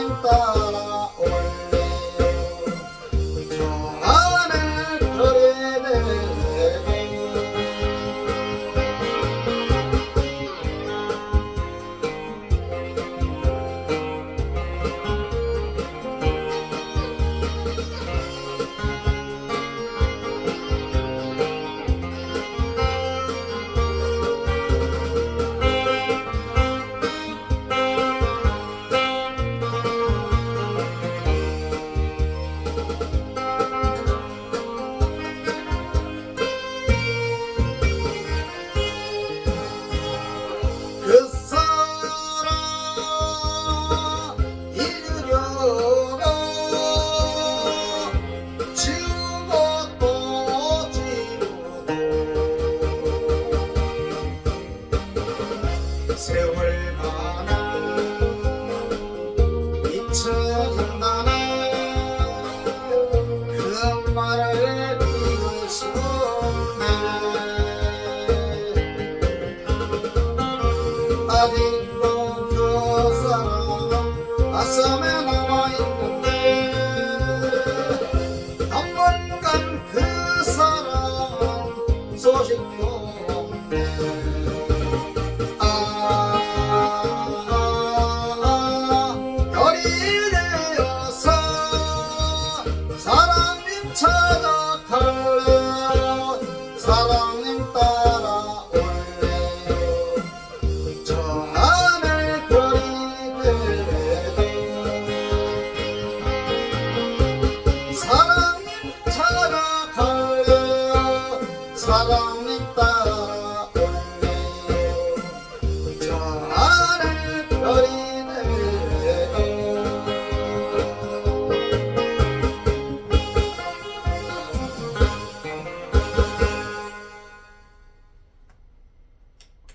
oh 세월 가나 잊혀진다나 그 엄마를 비고 싶네 아직도 그 사람 아섬에 남아있는데 언젠간 그 사람 소식 사랑했다. 저를 버리